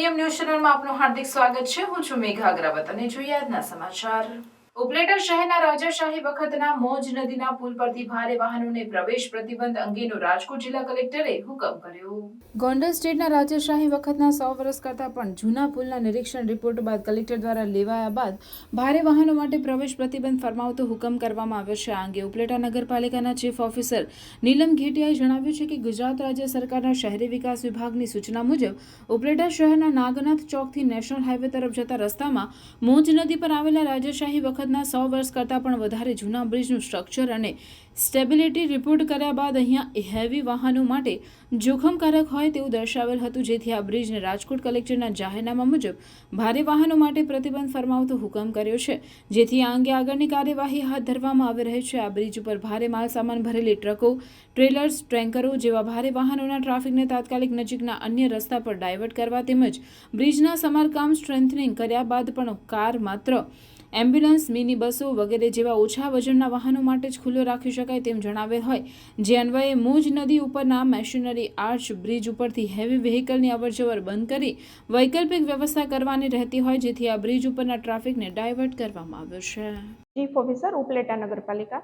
DM news ચેનલમાં આપનું હાર્દિક સ્વાગત છે. હું છું મેઘા અગ્રવત અને જોઈએ આજના સમાચાર. ઉપલેટા શહેરના રાજાશાહી વખતના મોજ નદીના પુલ પરથી ભારે વાહનોને પ્રવેશ પ્રતિબંધ અંગેનો રાજકોટ જિલ્લા કલેક્ટરે હુકમ કર્યો. ગોંડલ સ્ટેટના રાજાશાહી વખતના સો વર્ષ કરતાં પણ જૂના પુલના નિરીક્ષણ રિપોર્ટ બાદ કલેક્ટર દ્વારા લેવાયા બાદ ભારે વાહનો માટે પ્રવેશ પ્રતિબંધ ફરમાવતો હુકમ કરવામાં આવ્યો છે. આ અંગે ઉપલેટા નગરપાલિકાના ચીફ ઓફિસર નીલમ ઘેટિયાએ જણાવ્યું છે કે ગુજરાત રાજ્ય સરકારના શહેરી વિકાસ વિભાગની સૂચના મુજબ ઉપલેટા શહેરના નાગનાથ ચોકથી નેશનલ હાઈવે તરફ જતા રસ્તામાં મોજ નદી પર આવેલા રાજાશાહી વખતના સો વર્ષ કરતાં પણ વધારે જૂના બ્રિજનું સ્ટ્રક્ચર અને સ્ટેબિલિટી રિપોર્ટ કર્યા બાદ અહીંયા હેવી વાહનો માટે જોખમકારક હોય તેવું દર્શાવેલ હતું. જેથી આ બ્રિજને રાજકોટ કલેક્ટરના જાહેરનામા મુજબ ભારે વાહનો માટે પ્રતિબંધ ફરમાવતો હુકમ કર્યો છે. જેથી આ અંગે આગળની કાર્યવાહી હાથ ધરવામાં આવી રહી છે. આ બ્રિજ ઉપર ભારે માલ સામાન ભરેલી ટ્રકો, ટ્રેલર્સ ટ્રેન્કરો જેવા ભારે વાહનોના ટ્રાફિકને તાત્કાલિક નજીકના અન્ય રસ્તા પર ડાયવર્ટ કરવા તેમજ બ્રિજના સમારકામ સ્ટ્રેન્થનિંગ કર્યા બાદ પણ કાર માત્ર એમ્બ્યુલન્સ મિની બસો વગેરે જેવા ઓછા વજનના વાહનો માટે જ ખુલ્લો રાખી શકાય તેમ જણાવેલ હોય. જે અન્વયે મોજ નદી ઉપરના મેશીનરી આર્ચ બ્રિજ ઉપરથી હેવી વ્હીકલની અવરજવર બંધ કરી વૈકલ્પિક વ્યવસ્થા કરવાની રહેતી હોય, જેથી આ બ્રિજ ઉપરના ટ્રાફિકને ડાયવર્ટ કરવામાં આવ્યો છે. ચીફ ઓફિસર, ઉપલેટા નગરપાલિકા.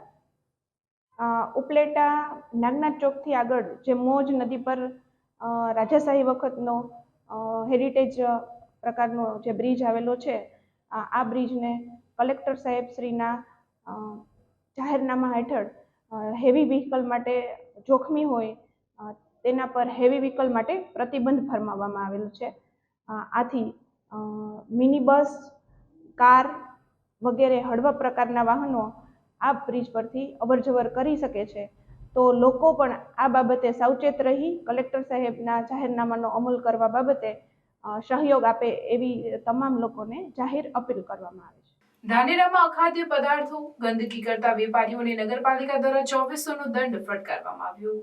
ઉપલેટા નાગનાથ ચોકથી આગળ જે મોજ નદી પર રાજાશાહી વખતનો હેરિટેજ પ્રકારનો જે બ્રિજ આવેલો છે આ બ્રિજને કલેક્ટર સાહેબ શ્રીના જાહેરનામા હેઠળ હેવી વ્હીકલ માટે જોખમી હોય તેના પર હેવી વ્હીકલ માટે પ્રતિબંધ ફરમાવવામાં આવેલું છે. આથી મિની બસ કાર વગેરે હળવા પ્રકારના વાહનો આ બ્રિજ પરથી અવરજવર કરી શકે છે. તો લોકો પણ આ બાબતે સાવચેત રહી કલેક્ટર સાહેબના જાહેરનામાનો અમલ કરવા બાબતે સહયોગ આપે એવી તમામ લોકોને જાહેર અપીલ કરવામાં આવે છે. ધાનેરામાં અખાદ્ય પદાર્થો ગંદકી કરતા વેપારીઓને નગરપાલિકા દ્વારા ચોવીસોનો દંડ ફટકારવામાં આવ્યો.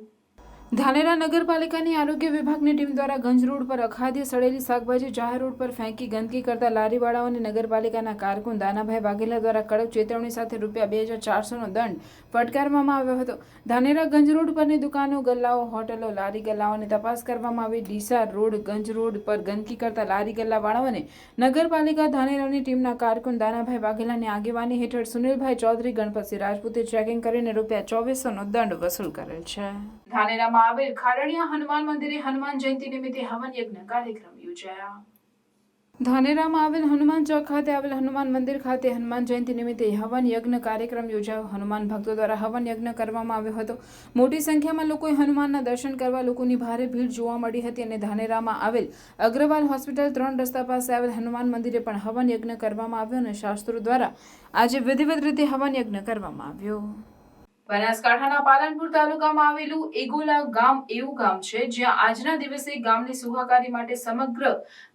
ધાનેરા નગરપાલિકાની આરોગ્ય વિભાગની ટીમ દ્વારા ગંજ રોડ પર અખાદ્ય સડેલી શાકભાજી જાહેર રોડ પર ફેંકી ગંદકી કરતા લારીવાળાઓને નગરપાલિકાના કારકુન દાનાભાઈ વાઘેલા દ્વારા કડક ચેતવણી સાથે રૂપિયા બે હજાર ચારસોનો દંડ ફટકારવામાં આવ્યો હતો. ધાનેરા ગંજ રોડ પરની દુકાનો, ગલ્લાઓ, હોટલો, લારી ગલ્લાઓની તપાસ કરવામાં આવી. ડીસા રોડ, ગંજ રોડ પર ગંદકી કરતા લારી ગલ્લાવાળાઓને નગરપાલિકા ધાનેરાની ટીમના કારકુન દાનાભાઈ વાઘેલાની આગેવાની હેઠળ સુનિલભાઈ ચૌધરી ગણપતસિંહ રાજપૂતે ચેકિંગ કરીને રૂપિયા ચોવીસોનો દંડ વસૂલ કરેલ છે. ધાનેરામાં આવેલ ખારણિયા હનુમાન મંદિરે હનુમાન જયંતિ નિમિત્તે હવન યજ્ઞ કાર્યક્રમ યોજાયા. ધાનેરામાં આવેલ હનુમાન ચોક ખાતે આવેલ હનુમાન મંદિર ખાતે હનુમાન જયંતિ નિમિત્તે હવન યજ્ઞ કાર્યક્રમ યોજાયો. હનુમાન ભક્તો દ્વારા હવન યજ્ઞ કરવામાં આવ્યો હતો. મોટી સંખ્યામાં લોકોએ હનુમાનના દર્શન કરવા લોકોની ભારે ભીડ જોવા મળી હતી અને ધાનેરામાં આવેલ અગ્રવાલ હોસ્પિટલ ત્રણ રસ્તા પાસે આવેલ હનુમાન મંદિરે પણ હવન યજ્ઞ કરવામાં આવ્યો અને શાસ્ત્રો દ્વારા આજે વિધિવત રીતે હવન યજ્ઞ કરવામાં આવ્યો. બનાસકાંઠાના પાલનપુર તાલુકામાં આવેલું એગોલા ગામ એવું ગામ છે, જ્યાં આજના દિવસે ગામની સુખાકારી માટે સમગ્ર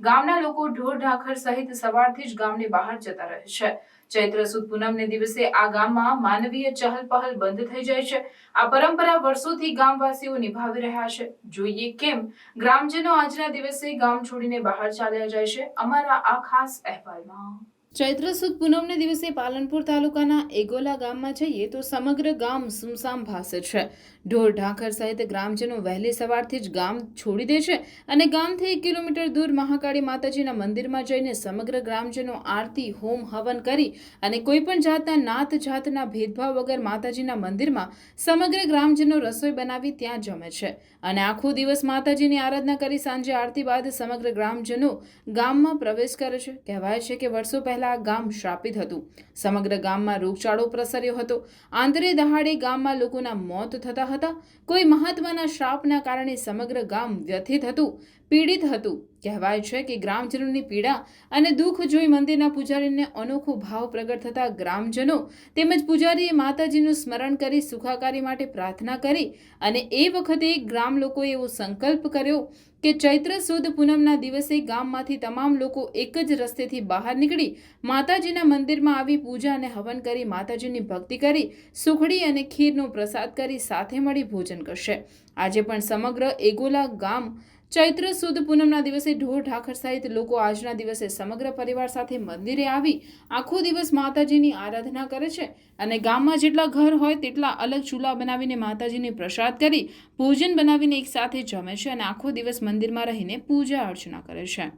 ગામના લોકો ઢોર ઢાખર સહિત સવારથી જ ગામની બહાર જતા રહે છે. ચૈત્ર સુદ પૂનમને દિવસે આ ગામમાં માનવીય ચહલ પહલ બંધ થઈ જાય છે. આ પરંપરા વર્ષોથી ગામવાસીઓ નિભાવી રહ્યા છે. જોઈએ કેમ, ગ્રામજનો આજના દિવસે ગામ છોડીને બહાર ચાલ્યા જાય છે. અમારા આ ખાસ અહેવાલમાં ચૈત્ર સુદ પૂનમને દિવસે પાલનપુર તાલુકાના એગોલા ગામમાં જઈએ તો સમગ્ર ગામ સુમસામ ભાસે છે. ઢોર ઢાંખર સહિત ગ્રામજનો વહેલી સવારથી જ ગામ છોડી દે છે અને ગામથી એક કિલોમીટર દૂર મહાકાળી માતાજીના મંદિરમાં જઈને સમગ્ર ગ્રામજનો આરતી, હોમ હવન કરી અને કોઈપણ જાતના નાત જાતના ભેદભાવ વગર માતાજીના મંદિરમાં સમગ્ર ગ્રામજનો રસોઈ બનાવી ત્યાં જમે છે. અને આખો દિવસ માતાજીની આરાધના કરી સાંજે આરતી બાદ સમગ્ર ગ્રામજનો ગામમાં પ્રવેશ કરે છે. કહેવાય છે કે વર્ષો પહેલા આ ગામ શ્રાપિત હતું. સમગ્ર ગામમાં રોગચાળો પ્રસર્યો હતો. આંતરે દહાડે ગામમાં લોકોના મોત થતા હતા. કોઈ મહત્વના શ્રાપના કારણે સમગ્ર ગામ વ્યથિત હતું, પીડિત હતું. કહેવાય છે કે ગ્રામજનોની પીડા અને દુઃખ જોઈ મંદિરના પૂજારીને અનોખો ભાવ પ્રગટ થતા ગ્રામજનો તેમજ પૂજારીએ માતાજીનું સ્મરણ કરી સુખાકારી માટે પ્રાર્થના કરી અને એ વખતે ગ્રામ લોકોએ એવો સંકલ્પ કર્યો કે ચૈત્ર સુદ પૂનમના દિવસે ગામમાંથી તમામ લોકો એક જ રસ્તેથી બહાર નીકળી માતાજીના મંદિરમાં આવી પૂજા અને હવન કરી માતાજીની ભક્તિ કરી, સુખડી અને ખીરનો પ્રસાદ કરી સાથે મળી ભોજન કરશે. આજે પણ સમગ્ર એગોલા ગામ ચૈત્ર સુદ પૂનમના દિવસે ઢોર ઢાખર સહિત લોકો આજના દિવસે સમગ્ર પરિવાર સાથે મંદિરે આવી આખો દિવસ માતાજીની આરાધના કરે છે અને ગામમાં જેટલા ઘર હોય તેટલા અલગ ચૂલા બનાવીને માતાજીને પ્રસાદ કરી ભોજન બનાવીને એક સાથે જમે છે અને આખો દિવસ મંદિરમાં રહીને પૂજા અર્ચના કરે છે.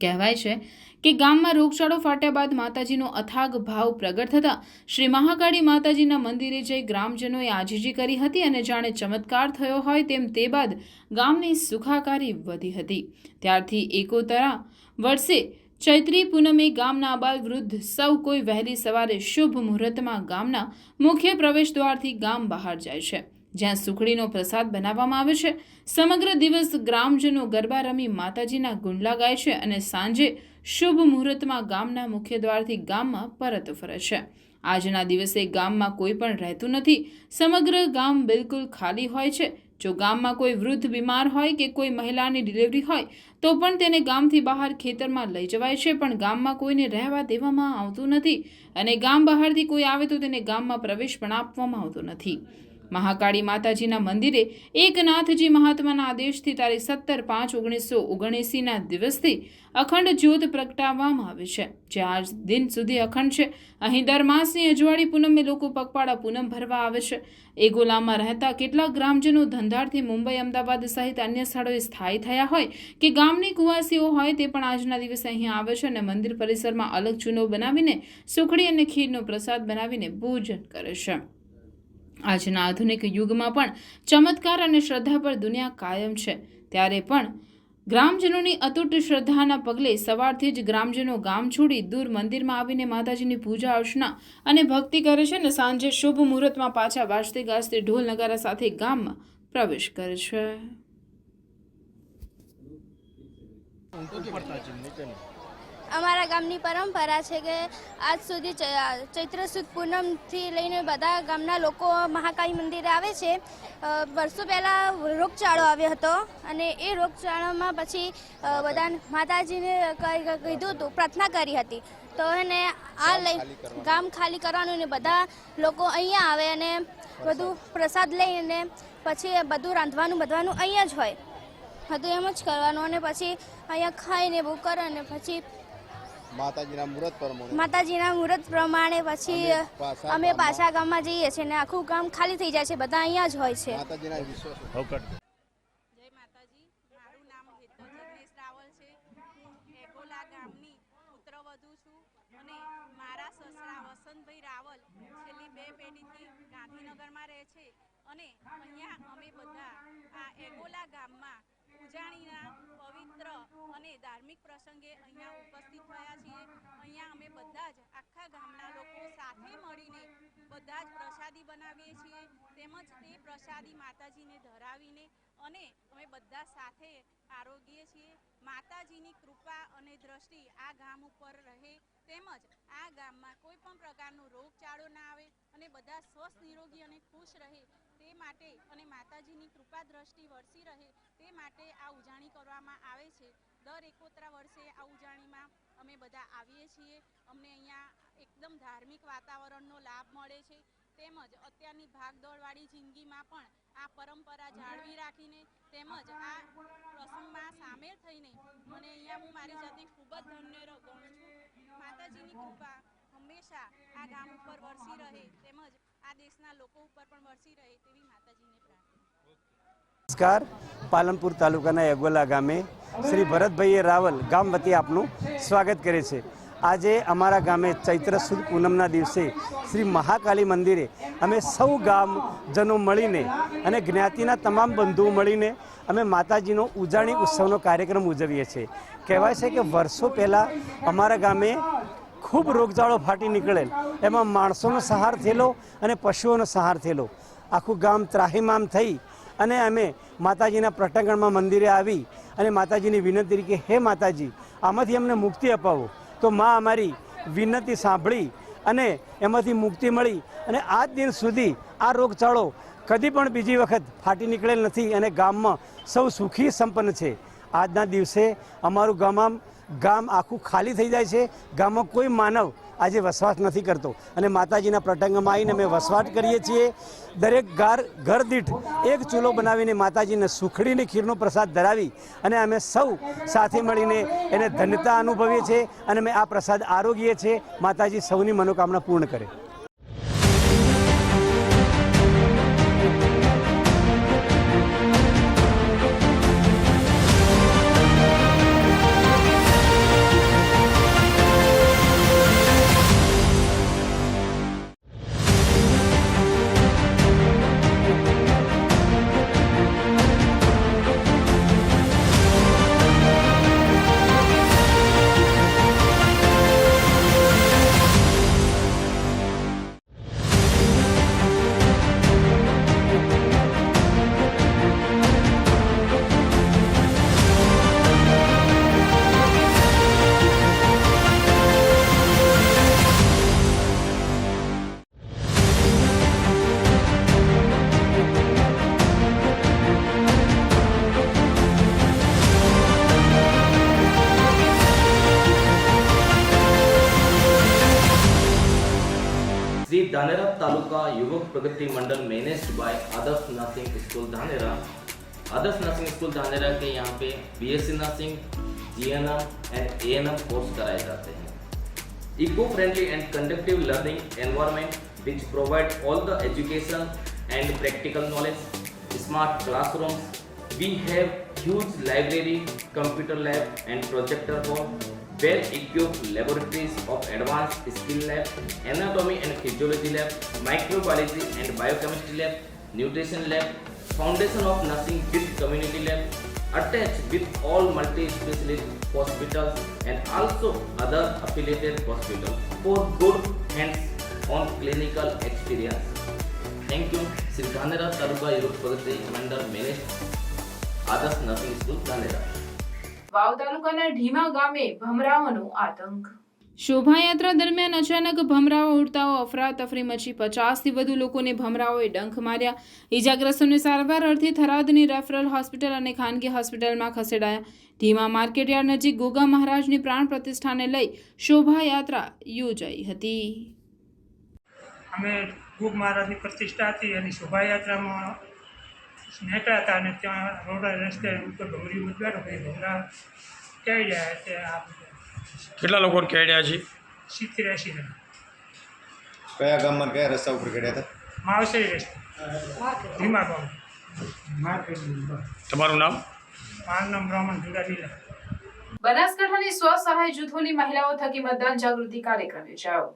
કહેવાય છે કે ગામમાં રોગચાળો ફાટ્યા બાદ માતાજીનો અથાગ ભાવ પ્રગટ થતાં શ્રી મહાકાળી માતાજીના મંદિરે જઈ ગ્રામજનોએ આજીજી કરી હતી અને જાણે ચમત્કાર થયો હોય તેમ તે બાદ ગામની સુખાકારી વધી હતી. ત્યારથી એકોતરા વર્ષે ચૈત્રી પૂનમે ગામના અબાલ વૃદ્ધ સૌ કોઈ વહેલી સવારે શુભ મુહૂર્તમાં ગામના મુખ્ય પ્રવેશ દ્વારથી ગામ બહાર જાય છે. જ્યાં સુખડીનો પ્રસાદ બનાવવામાં આવે છે. સમગ્ર દિવસ ગ્રામજનો ગરબા રમી માતાજીના ગુંડલા ગાય છે અને સાંજે શુભ મુહૂર્તમાં ગામના મુખ્ય દ્વારથી ગામમાં પરત ફરે છે. આજના દિવસે ગામમાં કોઈ પણ રહેતું નથી. સમગ્ર ગામ બિલકુલ ખાલી હોય છે. જો ગામમાં કોઈ વૃદ્ધ બીમાર હોય કે કોઈ મહિલાની ડિલિવરી હોય, તો પણ તેને ગામથી બહાર ખેતરમાં લઈ જવાય છે, પણ ગામમાં કોઈને રહેવા દેવામાં આવતું નથી. અને ગામ બહારથી કોઈ આવે તો તેને ગામમાં પ્રવેશ પણ આપવામાં આવતો નથી. મહાકાળી માતાજીના મંદિરે એકનાથજી મહાત્માના આદેશથી તારીખ સત્તર પાંચ ઓગણીસો ઓગણએંસીના દિવસથી અખંડ જ્યોત પ્રગટાવવામાં આવે છે. જે આજ દિન સુધી અખંડ છે. અહીં દર માસની અજવાળી પૂનમે લોકો પગપાળા પૂનમ ભરવા આવે છે. એ ગોલામાં રહેતા કેટલાક ગ્રામજનો ધંધારથી મુંબઈ, અમદાવાદ સહિત અન્ય સ્થળોએ સ્થાયી થયા હોય કે ગામની કુવાસીઓ હોય તે પણ આજના દિવસે અહીં આવે છે અને મંદિર પરિસરમાં અલગ ચૂનો બનાવીને સુખડી અને ખીરનો પ્રસાદ બનાવીને પૂજન કરે છે. આજના આધુનિક યુગમાં પણ ચમત્કાર અને શ્રદ્ધા પર દુનિયા કાયમ છે. ત્યારે પણ ગ્રામજનોની અતૂટ શ્રદ્ધાના પગલે સવારથી જ ગ્રામજનો ગામ છોડી દૂર મંદિરમાં આવીને માતાજીની પૂજા, અર્ચના અને ભક્તિ કરે છે અને સાંજે શુભ મુહૂર્તમાં પાછા વાજતે ગાજતે ઢોલ નગારા સાથે ગામમાં પ્રવેશ કરે છે. અમારા ગામની પરંપરા છે કે આજ સુધી ચૈત્ર સુદ પૂનમથી લઈને બધા ગામના લોકો મહાકાળી મંદિરે આવે છે. વર્ષો પહેલાં રોગચાળો આવ્યો હતો અને એ રોગચાળામાં પછી બધા માતાજીને કીધું હતું પ્રાર્થના કરી હતી. તો એને આ લઈ ગામ ખાલી કરવાનું ને બધા લોકો અહીંયા આવે અને બધું પ્રસાદ લઈને પછી બધું રાંધવાનું બધવાનું અહીંયા જ હોય. બધું એમ જ કરવાનું અને પછી અહીંયા ખાઈને બહુ કરે અને પછી માતાજીના મુહૂર્ત પ્રમાણે. માતાજીના મુહૂર્ત પ્રમાણે પછી અમે પાછા ગામમાં. જઈએ છીએ ને આખું ગામ ખાલી થઈ જાય છે બધા અહીંયા જ હોય છે. માતાજીના વિશ્વાસ. જય માતાજી. મારું નામ હેતલ જિગ્નેશ રાવલ છે. હું એગોલા ગામની પુત્રવધુ છું અને મારા સસરા વસંતભાઈ રાવલ છેલ્લી બે પેઢીથી ગાંધીનગરમાં રહે છે. અને અહીંયા અમે બધા આ એકોલા ગામમાં ઉજાણીના પવિત્ર અને ધાર્મિક પ્રસંગે અહીંયા ઉપસ્થિત થયા છીએ. અહીંયા અમે બધા જ આખા ગામના લોકો સાથે મળીને બધા જ પ્રસાદી બનાવીએ છીએ. તેમજ તે પ્રસાદી માતાજીને ધરાવીને અને અમે બધા સાથે આરોગીએ છીએ. માતાજીની કૃપા અને દ્રષ્ટિ આ ગામ ઉપર રહે. તેમજ આ ગામમાં કોઈ પણ પ્રકારનો રોગચાળો ના આવે અને બધા સ્વસ્થ નિરોગી અને ખુશ રહે. તે માટે અને માતાજીની કૃપા દ્રષ્ટિ વરસી રહે તે માટે આ ઉજાણી કરવામાં આવે છે. દર એકોતરા વર્ષે આ ઉજાણીમાં અમે બધા આવીએ છીએ. અમને અહીંયા એકદમ ધાર્મિક વાતાવરણનો લાભ મળે છે. તેમજ અત્યારની ભાગદોડવાળી જિંદગીમાં પણ આ પરંપરા જાળવી રાખીને તેમજ આ પ્રસંગમાં સામેલ થઈને મને અહીંયા હું મારી જાતે ખૂબ જ ધન્ય ગણું છું. માતાજીની કૃપા હંમેશા આ ગામ ઉપર વરસી રહે. તેમજ નમસ્કાર. પાલનપુર તાલુકાના એગોલા ગામે શ્રી ભરતભાઈએ રાવલ ગામ વતી આપનું સ્વાગત કરે છે. આજે અમારા ગામે ચૈત્ર સુદ પૂનમના દિવસે શ્રી મહાકાલી મંદિરે અમે સૌ ગામજનો મળીને અને જ્ઞાતિના તમામ બંધુઓ મળીને અમે માતાજીનો ઉજાણી ઉત્સવનો કાર્યક્રમ ઉજવીએ છીએ. કહેવાય છે કે વર્ષો પહેલાં અમારા ગામે ખૂબ રોગચાળો ફાટી નીકળેલ. એમાં માણસોનો સહાર થયેલો અને પશુઓનો સહાર થયેલો. આખું ગામ ત્રાહીમામ થઈ અને અમે માતાજીના પ્રટાંગણમાં મંદિરે આવી અને માતાજીની વિનંતી કે, હે માતાજી, આમાંથી અમને મુક્તિ અપાવો. તો મા અમારી વિનંતી સાંભળી અને એમાંથી મુક્તિ મળી અને આજ દિન સુધી આ રોગચાળો કદી પણ બીજી વખત ફાટી નીકળેલ નથી અને ગામમાં સૌ સુખી સંપન્ન છે. આજના દિવસે અમારું ગામ ગામ આખું ખાલી થઈ જાય છે. ગામમાં કોઈ માનવ આજે વસવાટ નથી કરતો. અને માતાજીના પ્રટંગમાં આવીને અમે વસવાટ કરીએ છીએ. દરેક ઘર ઘર દીઠ એક ચૂલો બનાવીને માતાજીને સુખડીની ખીરનો પ્રસાદ ધરાવી અને અમે સૌ સાથે મળીને એને ધન્યતા અનુભવીએ છીએ અને અમે આ પ્રસાદ આરોગીએ છીએ. માતાજી સૌની મનોકામના પૂર્ણ કરે. Taluka Yuvak Pragati Mandal managed by Adarsh Nursing School Dhanera, Adarsh Nursing School Dhanera के यहाँ पे BSc nursing GNM and ANM course कराए जाते हैं। Eco friendly and conductive learning environment which provide all the education and practical knowledge smart classrooms we have huge library computer lab and projector for well equipped laboratories of advanced skill lab anatomy and physiology lab microbiology and biochemistry lab nutrition lab foundation of nursing with community lab attached with all multi-specialist hospitals and also other affiliated hospitals for good hands-on clinical experience. Thank you, Sri Dhanera Taluka Youth Mandal Managed Adarsh Nursing School, Dhanera. Vav તાલુકાના ઢીમા ગામે ભમરાઓનો આતંક. શોભાયાત્રા દરમિયાન અચાનક ભમરાઓ ઉડતાઓ અફરાતફરી મચી પચાસથી વધુ લોકોને ભમરાઓએ ડંખ માર્યા. ઇજાગ્રસ્તોને સારવાર અર્થે થરાદની રેફરલ હોસ્પિટલ અને ખાનગી હોસ્પિટલમાં ખસેડાયા. ધીમા માર્કેટયાર્ડ નજીક ગોગા મહારાજની પ્રાણ પ્રતિષ્ઠાને લઈ શોભાયાત્રા યોજાઈ હતી. અમે ગોગ મહારાજની પ્રતિષ્ઠા હતી અને શોભાયાત્રામાં નીકળ્યા હતા અને ત્યાં રોડ રસ્તે ઉપર ઢોરી ઉદગાડો ભાઈ ઢોરા ગયા તે આ કેટલા લોકોને કેડ્યા છે? સિત્તેર એસી જણા. કયા ગામમાં કયા રસ્તા ઉપર કર્યા હતા? માવસરી રસ્તે. ધીમા ગામ. તમારું નામ? મારું નામ બ્રાહ્મણ જુગાડીલા બનાસકાંઠાની સ્વ સહાય જૂથોની મહિલાઓ થકી મતદાન જાગૃતિ કાર્યક્રમ યોજાયો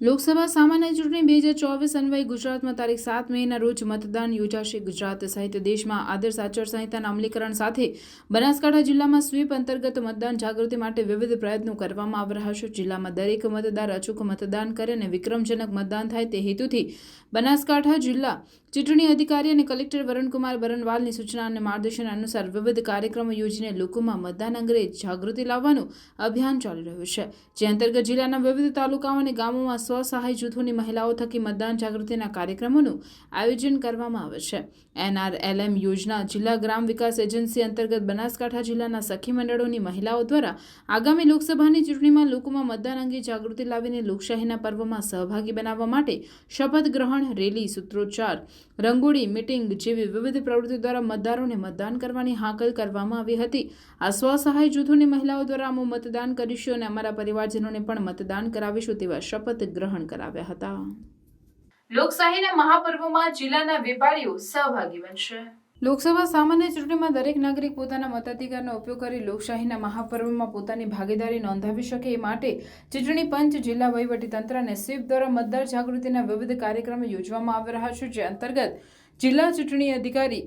લોકસભા સામાન્ય ચૂંટણી બે હજાર ચોવીસ અન્વયે ગુજરાતમાં તારીખ સાત મેના રોજ મતદાન યોજાશે. ગુજરાત સહિત દેશમાં આદર્શ આચારસંહિતાના અમલીકરણ સાથે બનાસકાંઠા જિલ્લામાં સ્વીપ અંતર્ગત મતદાન જાગૃતિ માટે વિવિધ પ્રયત્નો કરવામાં આવી રહ્યા છે. જિલ્લામાં દરેક મતદાર અચૂક મતદાન કરે અને વિક્રમજનક મતદાન થાય તે હેતુથી બનાસકાંઠા જિલ્લા ચૂંટણી અધિકારી અને કલેક્ટર વરુણકુમાર બરનવાલની સૂચના અને માર્ગદર્શન અનુસાર વિવિધ કાર્યક્રમો યોજીને લોકોમાં મતદાન અંગે જાગૃતિ લાવવાનું અભિયાન ચાલી રહ્યું છે. જે અંતર્ગત જિલ્લાના વિવિધ તાલુકાઓ અને ગામોમાં સ્વ સહાય જૂથોની મહિલાઓ થકી મતદાન જાગૃતિના કાર્યક્રમોનું આયોજન કરવામાં આવે છે. એનઆરએલએમ યોજના જિલ્લા ગ્રામ વિકાસ એજન્સી અંતર્ગત બનાસકાંઠા જિલ્લાના સખી મંડળોની મહિલાઓ દ્વારા આગામી લોકસભાની ચૂંટણીમાં લોકોમાં મતદાન અંગે જાગૃતિ લાવીને લોકશાહીના પર્વમાં સહભાગી બનાવવા માટે શપથ ગ્રહણ રેલી સૂત્રોચ્ચાર રંગોળી, મિટિંગ જેવી વિવિધ પ્રવૃત્તિઓ દ્વારા મતદારોને મતદાન કરવાની હાકલ કરવામાં આવી હતી. આ સ્વસહાય જૂથોની મહિલાઓ દ્વારા અમે મતદાન કરીશું અને અમારા પરિવારજનોને પણ મતદાન કરાવીશું તેવા શપથ ગ્રહણ કરાવ્યા હતા. લોકશાહીના મહાપર્વમાં જિલ્લાના વેપારીઓ સહભાગી બનશે. લોકસભા સામાન્ય ચૂંટણીમાં દરેક નાગરિક પોતાના મતાધિકારનો ઉપયોગ કરી લોકશાહીના મહાપર્વમાં પોતાની ભાગીદારી નોંધાવી શકે એ માટે ચૂંટણી પંચ, જિલ્લા વહીવટીતંત્ર અને સ્વીપ દ્વારા મતદાર જાગૃતિના વિવિધ કાર્યક્રમો યોજવામાં આવી રહ્યા છે, જે અંતર્ગત જિલ્લા ચૂંટણી અધિકારી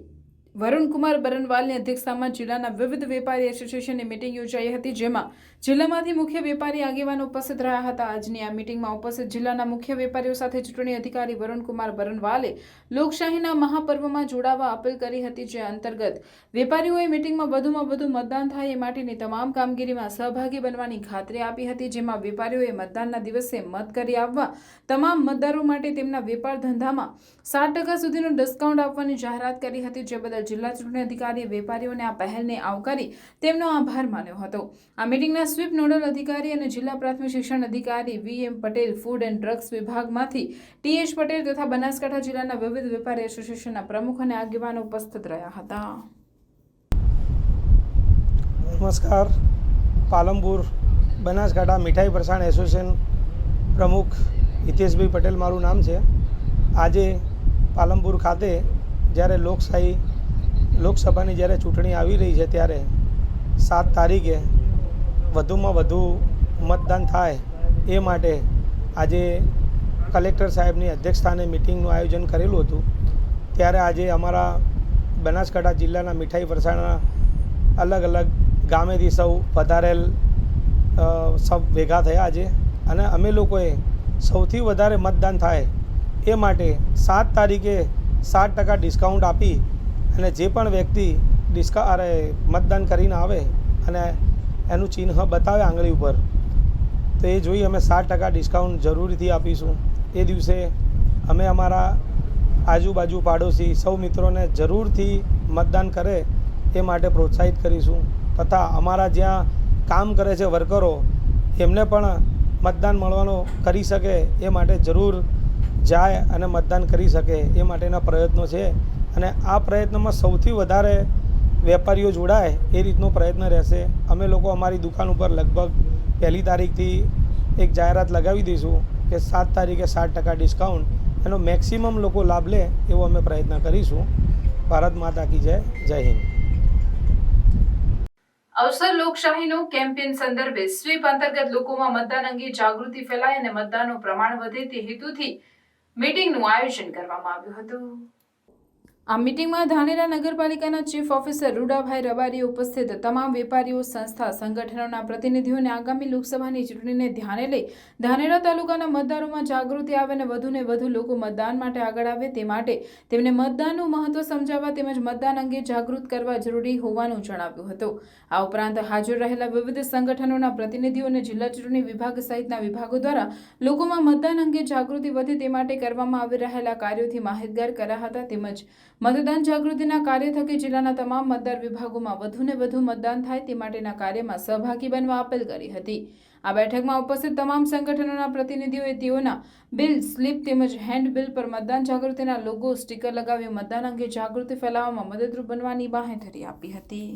વરુણકુમાર બરનવાલની અધ્યક્ષતામાં જિલ્લાના વિવિધ વેપારી એસોસિએશનની મિટિંગ યોજાઈ હતી, જેમાં જિલ્લામાંથી મુખ્ય વેપારી આગેવાનો ઉપસ્થિત રહ્યા હતા. આજની આ મિટિંગમાં ઉપસ્થિત જિલ્લાના મુખ્ય વેપારીઓ સાથે ચૂંટણી અધિકારી વરુણકુમાર બરનવાલે લોકશાહીના મહાપર્વમાં જોડાવા અપીલ કરી હતી, જે અંતર્ગત વેપારીઓએ મિટિંગમાં વધુમાં વધુ મતદાન થાય એ માટેની તમામ કામગીરીમાં સહભાગી બનવાની ખાતરી આપી હતી, જેમાં વેપારીઓએ મતદાનના દિવસે મત કરી આવવા તમામ મતદારો માટે તેમના વેપાર ધંધામાં સાત ટકા સુધીનું ડિસ્કાઉન્ટ આપવાની જાહેરાત કરી હતી, જે બદલ જિલ્લા ચૂંટણી અધિકારીએ વેપારીઓને આ પહેલને આવકારી તેમનો આભાર માન્યો હતો. આ મિટિંગના સ્વીપ નોડલ અધિકારી અને જિલ્લા પ્રાથમિક શિક્ષણ અધિકારી V M Patel food and drugs વિભાગમાંથી ટી એચ પટેલ તથા બનાસકાંઠા જિલ્લાના વિવિધ વેપારી એસોસિએશનના પ્રમુખ અને આગેવાનો ઉપસ્થિત રહ્યા હતા. નમસ્કાર. પાલમપુર બનાસકાંઠા મીઠાઈ પ્રસાણ એસોસિએશન પ્રમુખ હિતેશભાઈ પટેલ મારું નામ છે. આજે પાલનપુર ખાતે જ્યારે લોકશાહી, લોકસભાની જ્યારે ચૂંટણી આવી રહી છે ત્યારે સાત તારીખે વધુમાં વધુ મતદાન થાય એ માટે આજે કલેક્ટર સાહેબની અધ્યક્ષસ્થાને મિટિંગનું આયોજન કરેલું હતું. ત્યારે આજે અમારા બનાસકાંઠા જિલ્લાના મીઠાઈ વરસાડના અલગ અલગ ગામેથી સૌ વધારેલ સૌ ભેગા થયા આજે. અને અમે લોકોએ સૌથી વધારે મતદાન થાય એ માટે સાત તારીખે સાત ટકા ડિસ્કાઉન્ટ આપી અને જે પણ વ્યક્તિ ડિસ્કા અરે, મતદાન કરીને આવે અને એનું ચિહ્ન બતાવે આંગળી ઉપર, તો એ જોઈ અમે સાત ટકા ડિસ્કાઉન્ટ જરૂરથી આપીશું. એ દિવસે અમે અમારા આજુબાજુ પાડોશી સૌ મિત્રોને જરૂરથી મતદાન કરે એ માટે પ્રોત્સાહિત કરીશું. તથા અમારા જ્યાં કામ કરે છે વર્કરો, એમને પણ મતદાન મળવાનો કરી શકે એ માટે જરૂર જાય અને મતદાન કરી શકે એ માટેના પ્રયત્નો છે. અને આ પ્રયત્નમાં સૌથી વધારે વેપારીઓ જોડાય એ રીતનો પ્રયત્ન રહેશે. અમે લોકો અમારી દુકાન ઉપર લગભગ પહેલી તારીખથી એક જાહેરાત લગાવી દઈશું કે સાત તારીખે સાત ટકા ડિસ્કાઉન્ટ. એનો મેક્સિમમ લોકો લાભ લે એવો અમે પ્રયત્ન કરીશું. ભારત માતા કી જય જય હિન્દ. અવસર લોકશાહીનો કેમ્પેન સંદર્ભે સ્વીપ અંતર્ગત લોકોમાં મતદાન અંગે જાગૃતિ ફેલાય અને મતદાનનું પ્રમાણ વધે તે હેતુથી મીટિંગનું આયોજન કરવામાં આવ્યું હતું. આ મિટિંગમાં ધાનેરા નગરપાલિકાના ચીફ ઓફિસર રૂડાભાઈ રબારીએ ઉપસ્થિત તમામ વેપારીઓ, સંસ્થા, સંગઠનોના પ્રતિનિધિઓને આગામી લોકસભાની ચૂંટણીને ધ્યાને લઈ ધાનેરા તાલુકાના મતદારોમાં જાગૃતિ આવે અને વધુને વધુ લોકો મતદાન માટે આગળ આવે તે માટે તેમને મતદાનનું મહત્વ સમજાવવા તેમજ મતદાન અંગે જાગૃત કરવા જરૂરી હોવાનું જણાવ્યું હતું. આ ઉપરાંત હાજર રહેલા વિવિધ સંગઠનોના પ્રતિનિધિઓ અને જિલ્લા ચૂંટણી વિભાગ સહિતના વિભાગો દ્વારા લોકોમાં મતદાન અંગે જાગૃતિ વધે તે માટે કરવામાં આવી રહેલા કાર્યોથી માહિતગાર કર્યા હતા તેમજ મતદાન જાગૃતિના કાર્ય થકી જિલ્લાના તમામ મતદાર વિભાગોમાં વધુને વધુ મતદાન થાય તે માટેના કાર્યમાં સહભાગી બનવા અપીલ કરી હતી. આ બેઠકમાં ઉપસ્થિત તમામ સંગઠનોના પ્રતિનિધિઓએ તેઓના બિલ, સ્લીપ તેમજ હેન્ડબિલ પર મતદાન જાગૃતિના લોગો, સ્ટીકર લગાવી મતદાન અંગે જાગૃતિ ફેલાવવામાં મદદરૂપ બનવાની બાંહેધરી આપી હતી.